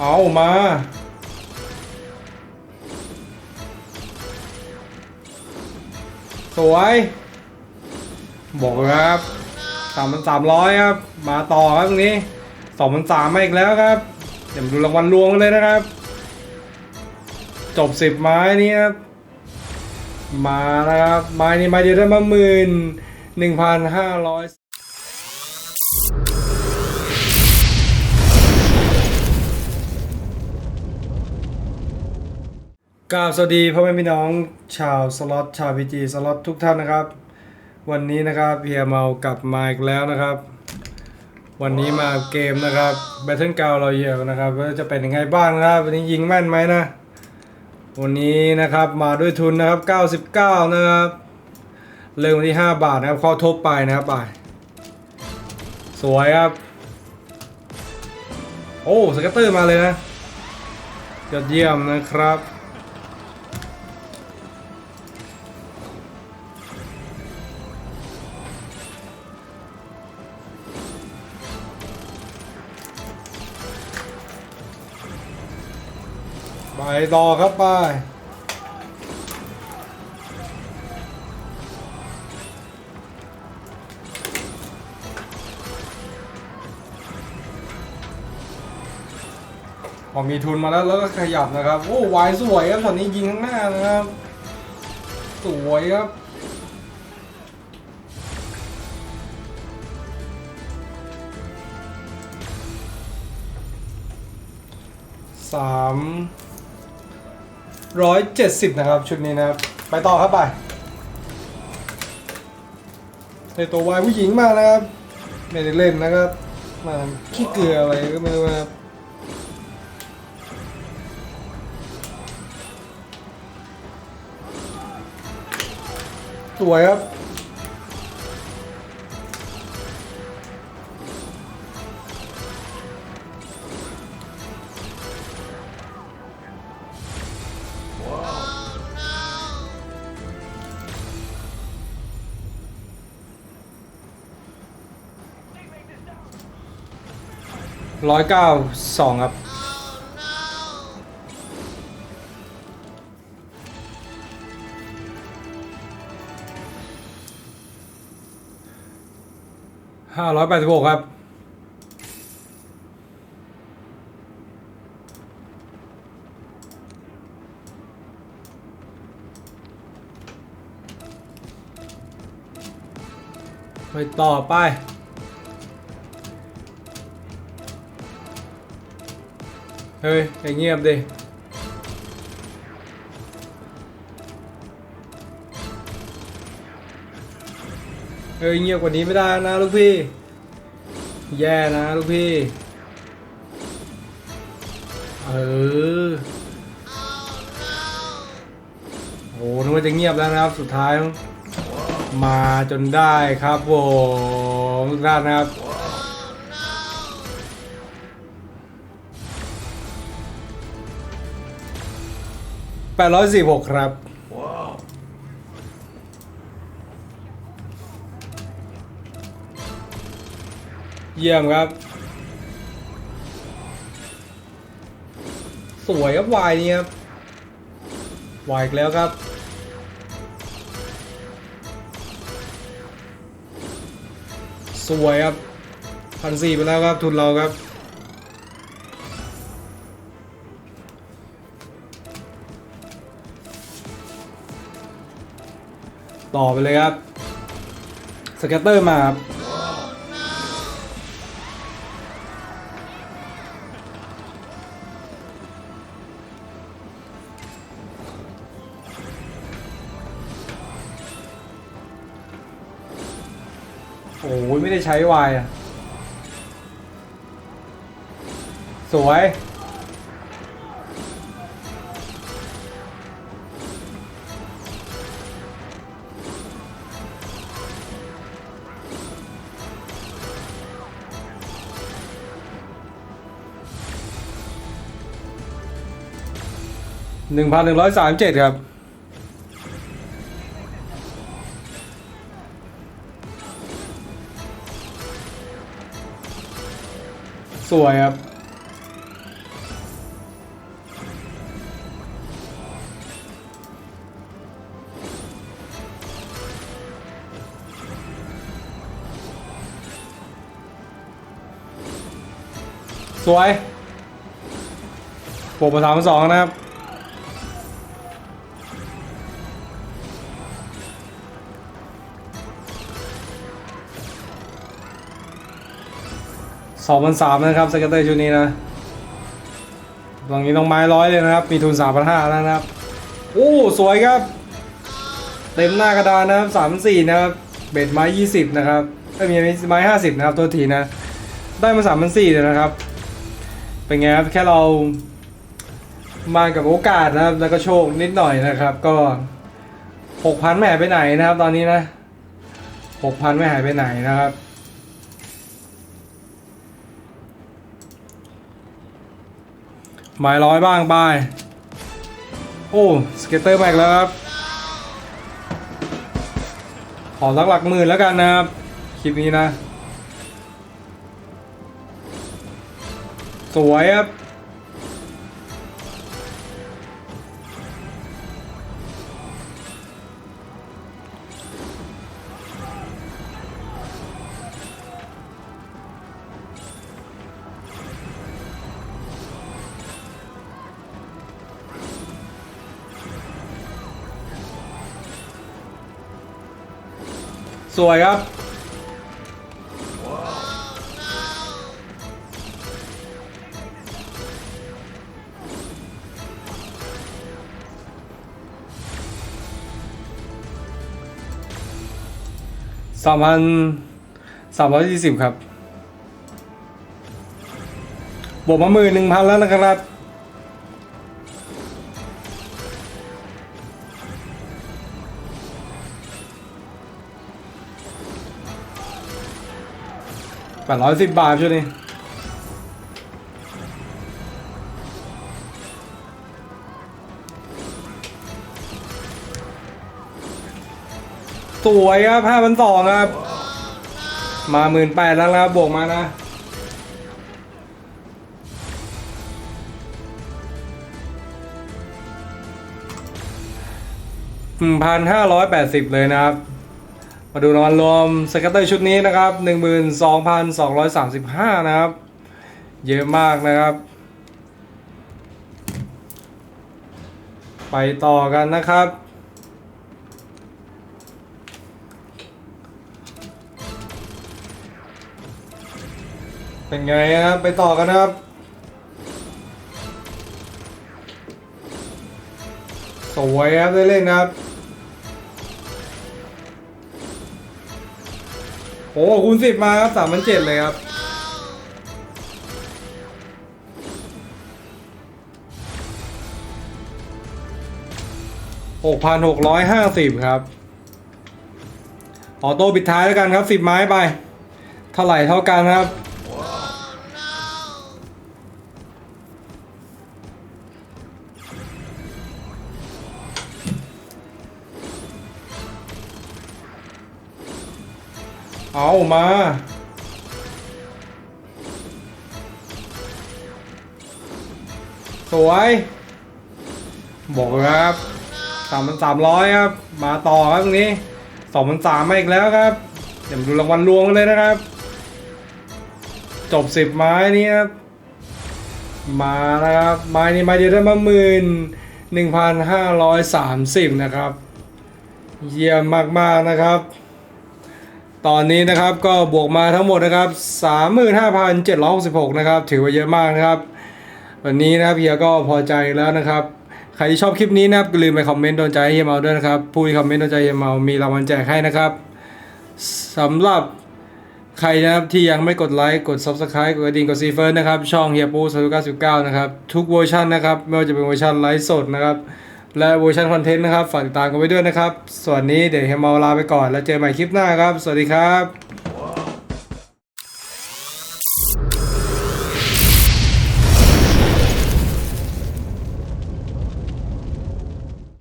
เอามา สวย บอกเลยครับสามพันสามร้อยครับ มาต่อครับตรงนี้สองพันสามมาอีกแล้วครับ เดี๋ยวมาดูรางวัลรวมกันเลยนะครับ จบสิบไม้นี้ครับ มานะครับ ไม้นี้ไม้เดียวได้มาหมื่นหนึ่งพันห้าร้อย กราบสวัสดีพ่อแม่พี่น้องชาวสล็อตชาวพีจีสล็อตทุกท่านนะครับ วันนี้นะครับเฮียเมากลับมาอีกแล้วนะครับ วันนี้มาเกมนะครับ Battle g r o u n d เราเยอะนะครับว่าจะเป็นยังไงบ้างนะครับวันนี้ยิงแม่นไหมนะ วันนี้นะครับมาด้วยทุนนะครับ 99 นะครับเริ่มที่ 5 บาทนะครับข้อทบไปนะครับไปสวยครับ โอ้สเก็ตเตอร์มาเลยนะยอดเยี่ยมนะครับ ไปต่อครับไปพอมีทุนมาแล้วแล้วก็ขยับนะครับ โอ้วายสวยครับตอนนี้ยิงข้างหน้านะครับ สวยครับสาม ร้อยเจ็ดสิบนะครับ ชุดนี้นะครับ ไปต่อครับไปในตัววายผู้หญิงมานะครับ ไม่ได้เล่นนะครับ มาขี้เกลืออะไรก็ไม่รู้ครับสวยครับ ร้อยเก้าสองครับห้าร้อยแปดสิบหกครับไปต่อไป เฮ้ยอย่าเงียบดิเฮ้ยเงียบกว่านี้ไม่ได้นะลูกพี่ แย่นะลูกพี่ เออโอ้นึกว่าจะเงียบแล้วนะครับ สุดท้าย มาจนได้ครับผมทุกท่านนะครับ แปดร้อยสี่หกครับ เยี่ยมครับ สวยครับวายนี่ครับวายอีกแล้วครับ สวยครับพันสี่ไปแล้วครับทุนเราครับ ต่อไปเลยครับสเกตเตอร์มาครับโอ้ยไม่ได้ใช้วายอะสวย หนึ่งพันหนึ่งร้อยสามเจ็ดครับ สวยครับสวยโปรประสามสองนะครับ สองพันสามนะครับสเก็ตเตอร์ชุดนี้นะตรงนี้ต้องไม้ร้อยเลยนะครับ มีทุนสามพันห้าแล้วนะครับโอ้สวยครับ เต็มหน้ากระดานนะครับสามสี่นะครับ เบ็ดไม้ยี่สิบนะครับไม่มีไม้ห้าสิบนะครับตัวทีนะ ได้มาสามพันสี่เลยนะครับ เป็นไงครับแค่เรามากับโอกาสนะครับแล้วก็โชคนิดหน่อยนะครับก็หกพันไม่หายไปไหนนะครับ ตอนนี้นะหกพันไม่หายไปไหนนะครับ หมายร้อยบ้างบายโอ้สเก็ตเตอร์แม็กแล้วครับขอสักหลักหมื่นแล้วกันนะครับคลิปนี้นะ สวยครับ สวยครับ สามพันสามร้อยยี่สิบครับ บวกมาหมื่นหนึ่งพันแล้วนะครับ แปดร้อยสิบบาทช่วงนี้สวยครับห้าพันสองครับ มาหมื่นแปดแล้วนะครับบวกมานะหนึ่งพันห้าร้อยแปดสิบเลยนะครับ มาดูรางวัลรวมสเก็ตเตอร์ชุดนี้นะครับ 12,235 นะครับ เยอะมากนะครับ ไปต่อกันนะครับ เป็นไงครับไปต่อกันนะครับ สวยครับได้เล่นครับ โอ้คูณสิบมาครับสามพันเจ็ดเลยครับ หกพันหกร้อยห้าสิบครับ ออโต้ปิดท้ายแล้วกันครับสิบไม้ไป เท่าไหร่เท่ากันครับ เอามา สวย บอกเลยครับสามพันสามร้อยครับ มาต่อครับตรงนี้สองพันสามมาอีกแล้วครับ เดี๋ยวมาดูรางวัลรวมกันเลยนะครับ จบสิบไม้นี้ครับ มานะครับ ไม้นี้ไม้เดียวได้มาหมื่นหนึ่งพันห้าร้อยสามสิบนะครับ เยี่ยมมากๆนะครับ ตอนนี้นะครับก็บวกมาทั้งหมดนะครับ 35,766 นะครับ ถือว่าเยอะมากนะครับ วันนี้นะครับเฮียก็พอใจแล้วนะครับ ใครที่ชอบคลิปนี้นะครับอย่าลืมไปคอมเมนต์โดนใจเฮียเมาด้วยนะครับ ผู้ที่คอมเมนต์โดนใจเฮียเมา มีรางวัลแจกให้นะครับสำหรับใครนะครับที่ยังไม่กดไลค์ กด Subscribe กดกระดิ่งกดซีเฟิร์นะครับ ช่องเฮียปูสาเก้าสิบเก้านะครับ ทุกเวอร์ชันนะครับ ไม่ว่าจะเป็นเวอร์ชันไลฟ์สดนะครับ และเวอร์ชันคอนเทนต์นะครับ ฝากติดตามกันไว้ด้วยนะครับ ส่วนนี้เดี๋ยวเฮมเมาลาไปก่อน แล้วเจอกันใหม่คลิปหน้าครับ สวัสดีครับ